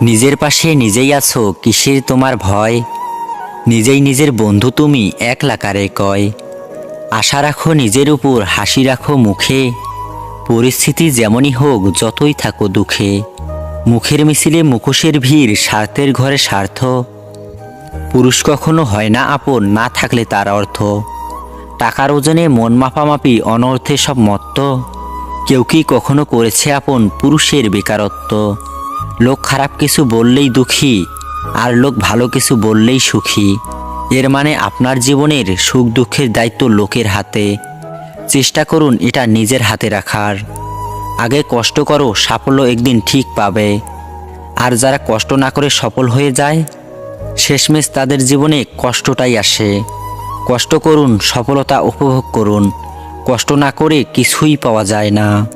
নিজের পাশে নিজেই আছো, কিসের তোমার ভয়? নিজেই নিজের বন্ধু তুমি একলা কারে কয়? আশা রাখো নিজের উপর, হাসি রাখো মুখে। পরিস্থিতি যেমনই হোক, যতই থাকো দুঃখে। মুখের মিছিলে মুখোশের ভিড়, স্বার্থের ঘরে স্বার্থ। পুরুষ কখনো হয় না আপন, না থাকলে তার অর্থ। টাকার ওজনে মন মাপামাপি, অনর্থে সব মত্ত। কেউ কি কখনো করেছে আপন, পুরুষের বেকারত্ব। লোক খারাপ কিছু বললেই দুঃখী, আর লোক ভালো কিছু বললেই সুখী। এর মানে আপনার জীবনের সুখ দুঃখের দায়িত্ব লোকের হাতে। চেষ্টা করুন এটা নিজের হাতে রাখার। আগে কষ্ট করো, সাফল্য একদিন ঠিক পাবে। আর যারা কষ্ট না করে সফল হয়ে যায়, শেষমেশ তাদের জীবনে কষ্টটাই আসে। কষ্ট করুন, সফলতা উপভোগ করুন। কষ্ট না করে কিছুই পাওয়া যায় না।